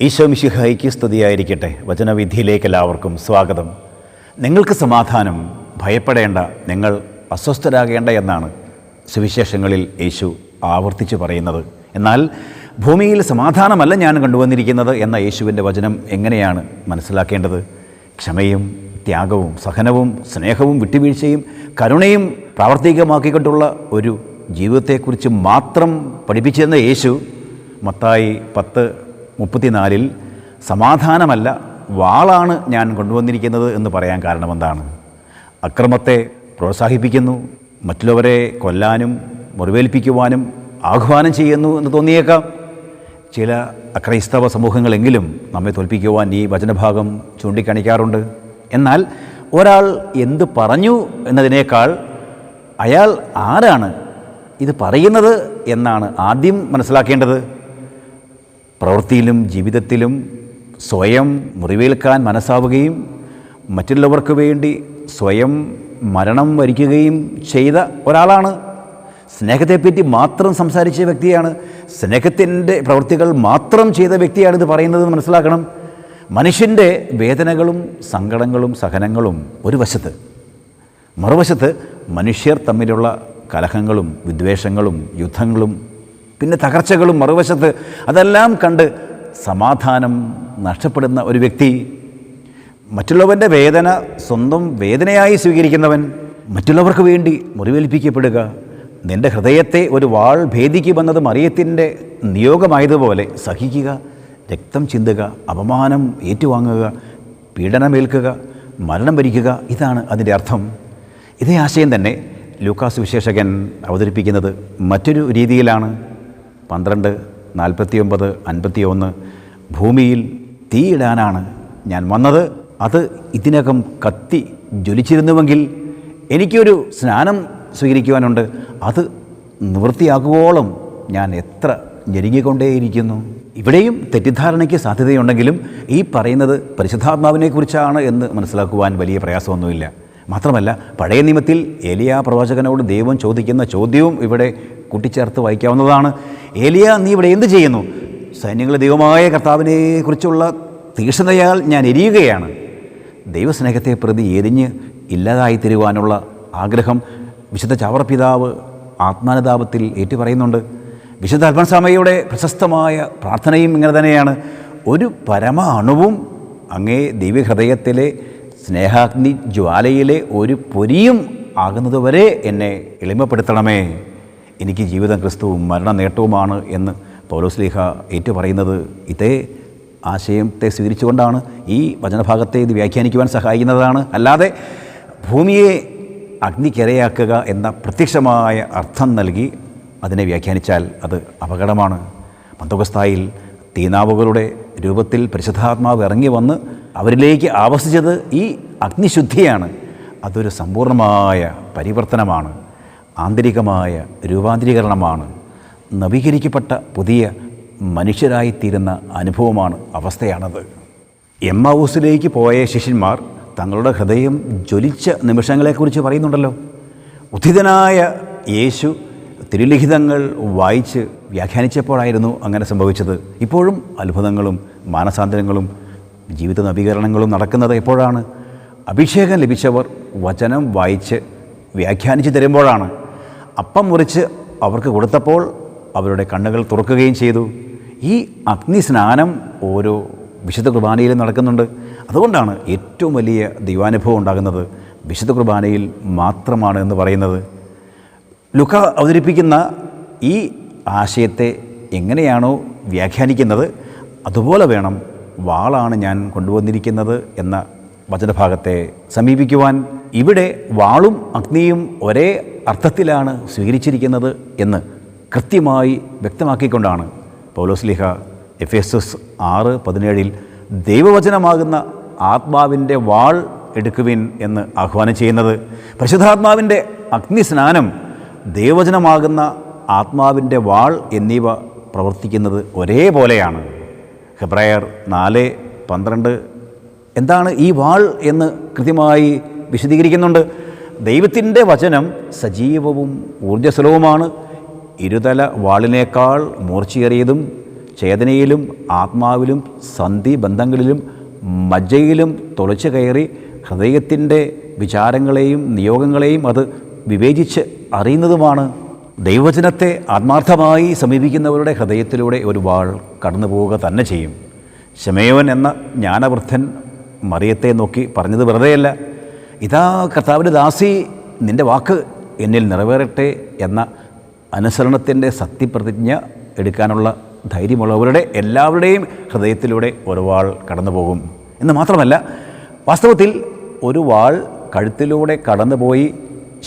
ഈശോ മിശിഹായിക്ക് സ്തുതിയായിരിക്കട്ടെ. വചനവിധിയിലേക്ക് എല്ലാവർക്കും സ്വാഗതം. നിങ്ങൾക്ക് സമാധാനം ഭയപ്പെടേണ്ട നിങ്ങൾ അസ്വസ്ഥരാകേണ്ട എന്നാണ് സുവിശേഷങ്ങളിൽ യേശു ആവർത്തിച്ച് പറയുന്നത്. എന്നാൽ ഭൂമിയിൽ സമാധാനമല്ല ഞാൻ കണ്ടുവന്നിരിക്കുന്നത് എന്ന യേശുവിന്റെ വചനം എങ്ങനെയാണ് മനസ്സിലാക്കേണ്ടത്? ക്ഷമയും ത്യാഗവും സഹനവും സ്നേഹവും വിട്ടുവീഴ്ചയും കരുണയും പ്രാവർത്തികമാക്കിക്കൊണ്ടുള്ള ഒരു ജീവിതത്തെക്കുറിച്ച് മാത്രം പഠിപ്പിച്ചിരുന്ന യേശു മത്തായി പത്ത് മുപ്പത്തിനാലിൽ സമാധാനമല്ല വാളാണ് ഞാൻ കൊണ്ടുവന്നിരിക്കുന്നത് എന്ന് പറയാൻ കാരണമെന്താണ് അക്രമത്തെ പ്രോത്സാഹിപ്പിക്കുന്നു മറ്റുള്ളവരെ കൊല്ലാനും മുറിവേൽപ്പിക്കുവാനും ആഹ്വാനം ചെയ്യുന്നു എന്ന് തോന്നിയേക്കാം. ചില അക്രൈസ്തവ സമൂഹങ്ങളെങ്കിലും നമ്മെ തോൽപ്പിക്കുവാൻ ഈ വചനഭാഗം ചൂണ്ടിക്കാണിക്കാറുണ്ട്. എന്നാൽ ഒരാൾ എന്ത് പറഞ്ഞു എന്നതിനേക്കാൾ അയാൾ ആരാണ്? ഇത് പറയുന്നത് എന്നാണ് ആദ്യം മനസ്സിലാക്കേണ്ടത്. പ്രവൃത്തിയിലും ജീവിതത്തിലും സ്വയം മുറിവേൽക്കാൻ മനസ്സാവുകയും മറ്റുള്ളവർക്ക് വേണ്ടി സ്വയം മരണം വരിക്കുകയും ചെയ്ത ഒരാളാണ്. സ്നേഹത്തെപ്പറ്റി മാത്രം സംസാരിച്ച വ്യക്തിയാണ്. സ്നേഹത്തിന്റെ പ്രവൃത്തികൾ മാത്രം ചെയ്ത വ്യക്തിയാണ് ഇത് പറയുന്നത് മനസ്സിലാക്കണം. മനുഷ്യന്റെ വേദനകളും സങ്കടങ്ങളും സഹനങ്ങളും ഒരു വശത്ത്. മറുവശത്ത് മനുഷ്യർ തമ്മിലുള്ള കലഹങ്ങളും വിദ്വേഷങ്ങളും യുദ്ധങ്ങളും പിന്നെ തകർച്ചകളും മറുവശത്ത് അതെല്ലാം കണ്ട് സമാധാനം നഷ്ടപ്പെടുന്ന ഒരു വ്യക്തി. മറ്റുള്ളവന്റെ വേദന സ്വന്തം വേദനയായി സ്വീകരിക്കുന്നവൻ മറ്റുള്ളവർക്ക് വേണ്ടി മുറിവേൽപ്പിക്കപ്പെടുക. നിന്റെ ഹൃദയത്തെ ഒരു വാൾ ഭേദിക്കുമെന്നത് മറിയത്തിന്റെ നിയോഗമായതുപോലെ സഹിക്കുക രക്തം ചിന്തുക അപമാനം ഏറ്റുവാങ്ങുക പീഡനമേൽക്കുക മരണം ഭരിക്കുക ഇതാണ് അതിന്റെ അർത്ഥം. ഇതേ ആശയം തന്നെ ലൂക്കാസ് വിശേഷകൻ അവതരിപ്പിക്കുന്നത് മറ്റൊരു രീതിയിലാണ്. പന്ത്രണ്ട് നാൽപ്പത്തിയൊമ്പത് അൻപത്തിയൊന്ന്. ഭൂമിയിൽ തീയിടാനാണ് ഞാൻ വന്നത്. അത് ഇതിനകം കത്തി ജ്വലിച്ചിരുന്നുവെങ്കിൽ എനിക്കൊരു സ്നാനം സ്വീകരിക്കുവാനുണ്ട്. അത് നിവൃത്തിയാകുവോളം ഞാൻ എത്ര ഞെരുങ്ങിക്കൊണ്ടേയിരിക്കുന്നു. ഇവിടെയും തെറ്റിദ്ധാരണയ്ക്ക് സാധ്യതയുണ്ടെങ്കിലും ഈ പറയുന്നത് പരിശുദ്ധാത്മാവിനെക്കുറിച്ചാണ് എന്ന് മനസ്സിലാക്കുവാൻ വലിയ പ്രയാസമൊന്നുമില്ല. മാത്രമല്ല പഴയ നിയമത്തിൽ ഏലിയ പ്രവാചകനോട് ദൈവം ചോദിക്കുന്ന ചോദ്യവും ഇവിടെ കൂട്ടിച്ചേർത്ത് വായിക്കാവുന്നതാണ്. ഏലിയ നീ ഇവിടെ എന്ത് ചെയ്യുന്നു? സൈന്യങ്ങളെ ദൈവമായ കർത്താവിനെ കുറിച്ചുള്ള ഞാൻ എരിയുകയാണ്. ദൈവസ്നേഹത്തെ പ്രതി എരിഞ്ഞ് ഇല്ലാതായി തരുവാനുള്ള ആഗ്രഹം വിശുദ്ധ ചാവർപിതാവ് ആത്മാനുതാപത്തിൽ ഏറ്റുപറയുന്നുണ്ട്. വിശുദ്ധ അൽഫൻസാമയുടെ പ്രശസ്തമായ പ്രാർത്ഥനയും ഇങ്ങനെ തന്നെയാണ്. ഒരു പരമ അണുവും അങ്ങേ ദിവ്യഹൃദയത്തിലെ സ്നേഹാഗ്നി ജ്വാലയിലെ ഒരു പൊരിയും ആകുന്നതുവരെ എന്നെ എളിമപ്പെടുത്തണമേ. എനിക്ക് ജീവിതം ക്രിസ്തുവും മരണ നേട്ടവുമാണ് എന്ന് പൗലോസ്ലീഹ ഏറ്റുപറയുന്നത്. ഇതേ ആശയത്തെ സ്വീകരിച്ചുകൊണ്ടാണ് ഈ വചനഭാഗത്തെ ഇത് വ്യാഖ്യാനിക്കുവാൻ സഹായിക്കുന്നതാണ്. അല്ലാതെ ഭൂമിയെ അഗ്നിക്കിരയാക്കുക എന്ന പ്രത്യക്ഷമായ അർത്ഥം നൽകി അതിനെ വ്യാഖ്യാനിച്ചാൽ അത് അപകടമാണ്. പന്തോകസ്ഥായിൽ തീനാവുകളുടെ രൂപത്തിൽ പരിശുദ്ധാത്മാവ് ഇറങ്ങി വന്ന് അവരിലേക്ക് ആവസിച്ചത് ഈ അഗ്നിശുദ്ധിയാണ്. അതൊരു സമ്പൂർണമായ പരിവർത്തനമാണ്. ആന്തരികമായ രൂപാന്തരീകരണമാണ്. നവീകരിക്കപ്പെട്ട പുതിയ മനുഷ്യരായിത്തീരുന്ന അനുഭവമാണ് അവസ്ഥയാണത്. എം ഹൗസിലേക്ക് പോയ ശിഷ്യന്മാർ തങ്ങളുടെ ഹൃദയം ജ്വലിച്ച നിമിഷങ്ങളെക്കുറിച്ച് പറയുന്നുണ്ടല്ലോ. ഉദ്ധിതനായ യേശു തിരുലിഖിതങ്ങൾ വായിച്ച് വ്യാഖ്യാനിച്ചപ്പോഴായിരുന്നു അങ്ങനെ സംഭവിച്ചത്. ഇപ്പോഴും അത്ഭുതങ്ങളും മാനസാന്തരങ്ങളും ജീവിത നവീകരണങ്ങളും നടക്കുന്നത് എപ്പോഴാണ്? അഭിഷേകം ലഭിച്ചവർ വചനം വായിച്ച് വ്യാഖ്യാനിച്ച് തരുമ്പോഴാണ്. അപ്പം മുറിച്ച് അവർക്ക് കൊടുത്തപ്പോൾ അവരുടെ കണ്ണുകൾ തുറക്കുകയും ചെയ്തു. ഈ അഗ്നി സ്നാനം ഓരോ വിശുദ്ധ കുർബാനയിലും നടക്കുന്നുണ്ട്. അതുകൊണ്ടാണ് ഏറ്റവും വലിയ ദൈവാനുഭവം ഉണ്ടാകുന്നത് വിശുദ്ധ കുർബാനയിൽ മാത്രമാണ് എന്ന് പറയുന്നത്. ലുക്ക അവതരിപ്പിക്കുന്ന ഈ ആശയത്തെ എങ്ങനെയാണോ വ്യാഖ്യാനിക്കുന്നത് അതുപോലെ വേണം വാളാണ് ഞാൻ കൊണ്ടുവന്നിരിക്കുന്നത് എന്ന വചനഭാഗത്തെ സമീപിക്കുവാൻ ഇവിടെ വാളും അഗ്നിയും ഒരേ അർത്ഥത്തിലാണ് സ്വീകരിച്ചിരിക്കുന്നത് എന്ന് കൃത്യമായി വ്യക്തമാക്കിക്കൊണ്ടാണ് പൗലോസ്ലിഹ എഫ് എസ് എസ് ആറ് പതിനേഴിൽ ദൈവവചനമാകുന്ന ആത്മാവിന്റെ വാൾ എടുക്കുവിൻ എന്ന് ആഹ്വാനം ചെയ്യുന്നത്. പരിശുദ്ധാത്മാവിന്റെ അഗ്നിസ്നാനം ദൈവവചനമാകുന്ന ആത്മാവിന്റെ വാൾ എന്നിവ പ്രവർത്തിക്കുന്നത് ഒരേപോലെയാണ്. ഹെബ്രായർ നാല് പന്ത്രണ്ട്. എന്താണ് ഈ വാൾ എന്ന് കൃത്യമായി വിശദീകരിക്കുന്നുണ്ട്. ദൈവത്തിന്റെ വചനം സജീവവും ഊർജസ്വലവുമാണ്. ഇരുതല വാളിനേക്കാൾ മൂർച്ചയേറിയതും ചേതനയിലും ആത്മാവിലും സന്ധി ബന്ധങ്ങളിലും മജ്ജയിലും തുളച്ചു കയറി ഹൃദയത്തിന്റെ വിചാരങ്ങളെയും നിയോഗങ്ങളെയും അത് വിവേചിച്ച് അറിയുന്നതുമാണ്. ദൈവവചനത്തെ ആത്മാർത്ഥമായി സമീപിക്കുന്നവരുടെ ഹൃദയത്തിലൂടെ ഒരു വാൾ കടന്നു പോവുക തന്നെ ചെയ്യും. ശമയോൻ എന്ന ജ്ഞാനവൃദ്ധൻ മറിയത്തെ നോക്കി പറഞ്ഞത് വെറുതെയല്ല ഇതാ കർത്താവിന്റെ ദാസി നിന്റെ വാക്ക് എന്നിൽ നിറവേറട്ടെ എന്ന അനുസരണത്തിന്റെ സത്യപ്രതിജ്ഞ എടുക്കാനുള്ള ധൈര്യമുള്ളവരുടെ എല്ലാവരുടെയും ഹൃദയത്തിലൂടെ ഒരു വാൾ കടന്നു പോകും. എന്ന് മാത്രമല്ല വാസ്തവത്തിൽ ഒരു വാൾ കഴുത്തിലൂടെ കടന്നുപോയി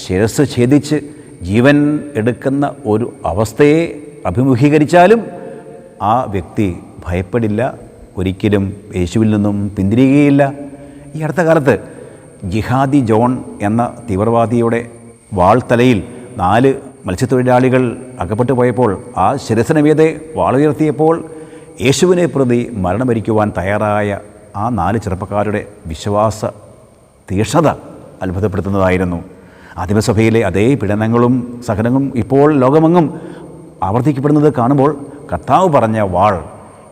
ശിരസ് ഛേദിച്ച് ജീവൻ എടുക്കുന്ന ഒരു അവസ്ഥയെ അഭിമുഖീകരിച്ചാലും ആ വ്യക്തി ഭയപ്പെടില്ല. ഒരിക്കലും യേശുവിൽ നിന്നും പിന്തിരിയുകയില്ല. ഈ അടുത്ത കാലത്ത് ജിഹാദി ജോൺ എന്ന തീവ്രവാദിയുടെ വാൾത്തലയിൽ നാല് മത്സ്യത്തൊഴിലാളികൾ അകപ്പെട്ടു പോയപ്പോൾ ആ ശിരസനമീതെ വാളുയർത്തിയപ്പോൾ യേശുവിനെ പ്രതി മരണമരിക്കുവാൻ തയ്യാറായ ആ നാല് ചെറുപ്പക്കാരുടെ വിശ്വാസ തീക്ഷ്ണത അത്ഭുതപ്പെടുത്തുന്നതായിരുന്നു. ആദിമസഭയിലെ അതേ പീഡനങ്ങളും സഹനങ്ങളും ഇപ്പോൾ ലോകമെങ്ങും ആവർത്തിക്കപ്പെടുന്നത് കാണുമ്പോൾ കർത്താവ് പറഞ്ഞ വാൾ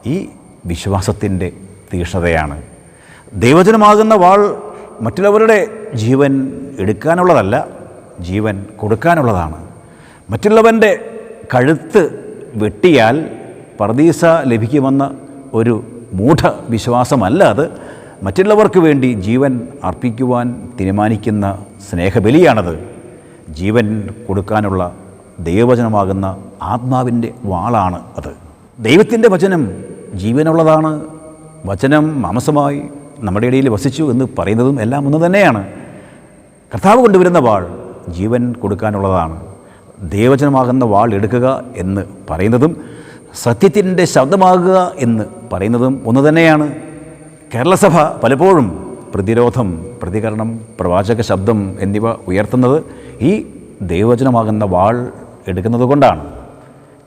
ഈ വിശ്വാസത്തിന്റെ തീക്ഷ്ണതയാണ് ദൈവജനമാകുന്ന വാൾ മറ്റുള്ളവരുടെ ജീവൻ എടുക്കാനുള്ളതല്ല ജീവൻ കൊടുക്കാനുള്ളതാണ്. മറ്റുള്ളവന്റെ കഴുത്ത് വെട്ടിയാൽ പർദീസ ലഭിക്കുമെന്ന ഒരു മൂഢ വിശ്വാസമല്ല അത്. മറ്റുള്ളവർക്ക് വേണ്ടി ജീവൻ അർപ്പിക്കുവാൻ തീരുമാനിക്കുന്ന സ്നേഹബലിയാണത്. ജീവൻ കൊടുക്കാനുള്ള ദൈവവചനമാകുന്ന ആത്മാവിന്റെ വാളാണ് അത്. ദൈവത്തിന്റെ വചനം ജീവനുള്ളതാണ്. വചനം മാംസമായി നമ്മുടെ ഇടയിൽ വസിച്ചു എന്ന് പറയുന്നതും എല്ലാം ഒന്ന് തന്നെയാണ്. കർത്താവ് കൊണ്ടുവരുന്ന വാൾ ജീവൻ കൊടുക്കാനുള്ളതാണ്. ദൈവചനമാകുന്ന വാൾ എടുക്കുക എന്ന് പറയുന്നതും സത്യത്തിന്റെ ശബ്ദമാകുക എന്ന് പറയുന്നതും ഒന്ന് തന്നെയാണ്. കേരളസഭ പലപ്പോഴും പ്രതിരോധം പ്രതികരണം പ്രവാചക ശബ്ദം എന്നിവ ഉയർത്തുന്നത് ഈ ദൈവവചനമാകുന്ന വാൾ എടുക്കുന്നത് കൊണ്ടാണ്.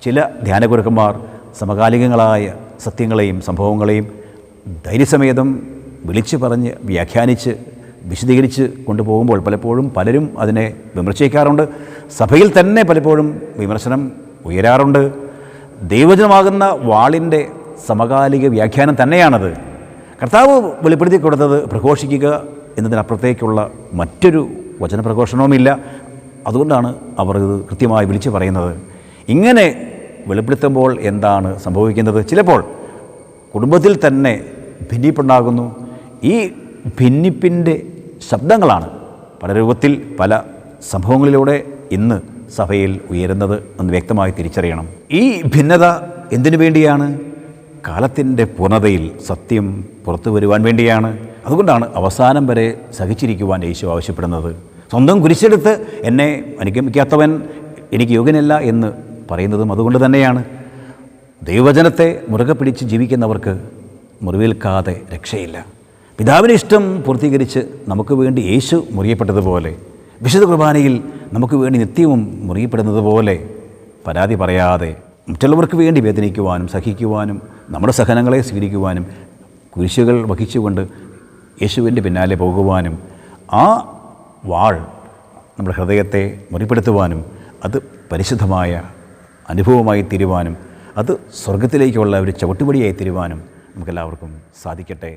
ചില ധ്യാനഗുരുക്കന്മാർ സമകാലികങ്ങളായ സത്യങ്ങളെയും സംഭവങ്ങളെയും ധൈര്യസമേതം വിളിച്ചു പറഞ്ഞ് വ്യാഖ്യാനിച്ച് വിശദീകരിച്ച് കൊണ്ടുപോകുമ്പോൾ പലപ്പോഴും പലരും അതിനെ വിമർശിക്കാറുണ്ട്. സഭയിൽ തന്നെ പലപ്പോഴും വിമർശനം ഉയരാറുണ്ട്. ദൈവജനമാകുന്ന വാളിന്റെ സമകാലിക വ്യാഖ്യാനം തന്നെയാണത്. കർത്താവ് വെളിപ്പെടുത്തി കൊടുത്തത് പ്രഘോഷിക്കുക എന്നതിനപ്പുറത്തേക്കുള്ള മറ്റൊരു വചനപ്രഘോഷണവുമില്ല. അതുകൊണ്ടാണ് അവർ ഇത് കൃത്യമായി വിളിച്ചു പറയുന്നത്. ഇങ്ങനെ വെളിപ്പെടുത്തുമ്പോൾ എന്താണ് സംഭവിക്കുന്നത്? ചിലപ്പോൾ കുടുംബത്തിൽ തന്നെ ഭിന്നിപ്പുണ്ടാകുന്നു. ഈ ഭിന്നിപ്പിന്റെ ശബ്ദങ്ങളാണ് പല രൂപത്തിൽ പല സംഭവങ്ങളിലൂടെ ഇന്ന് സഭയിൽ ഉയരുന്നത് എന്ന് വ്യക്തമായി തിരിച്ചറിയണം. ഈ ഭിന്നത എന്തിനു വേണ്ടിയാണ്? കാലത്തിന്റെ പൂർണതയിൽ സത്യം പുറത്തു വരുവാൻ വേണ്ടിയാണ്. അതുകൊണ്ടാണ് അവസാനം വരെ സഹിച്ചിരിക്കുവാൻ യേശു ആവശ്യപ്പെടുന്നത്. സ്വന്തം കുരിശെടുത്ത് എന്നെ അനുഗമിക്കാത്തവൻ എനിക്ക് യോഗ്യനല്ല എന്ന് പറയുന്നതും അതുകൊണ്ട് തന്നെയാണ്. ദൈവവചനത്തെ മുറുകെ പിടിച്ച് ജീവിക്കുന്നവർക്ക് മുറിവേൽക്കാതെ രക്ഷയില്ല. പിതാവിന് ഇഷ്ടം പൂർത്തീകരിച്ച് നമുക്ക് വേണ്ടി യേശു മുറിയപ്പെട്ടതുപോലെ വിശുദ്ധ കുർബാനയിൽ നമുക്ക് വേണ്ടി നിത്യവും മുറിയപ്പെടുന്നത് പോലെ പരാതി പറയാതെ മറ്റുള്ളവർക്ക് വേണ്ടി വേദനിക്കുവാനും സഹിക്കുവാനും നമ്മുടെ സഹനങ്ങളെ സ്വീകരിക്കുവാനും കുരിശുകൾ വഹിച്ചുകൊണ്ട് യേശുവിന്റെ പിന്നാലെ പോകുവാനും ആ വാൾ നമ്മുടെ ഹൃദയത്തെ മുറിപ്പെടുത്തുവാനും അത് പരിശുദ്ധമായ അനുഭവമായി തീരുവാനും അത് സ്വർഗത്തിലേക്കുള്ള ഒരു ചവിട്ടുപടിയായി തീരുവാനും നമുക്കെല്ലാവർക്കും സാധിക്കട്ടെ.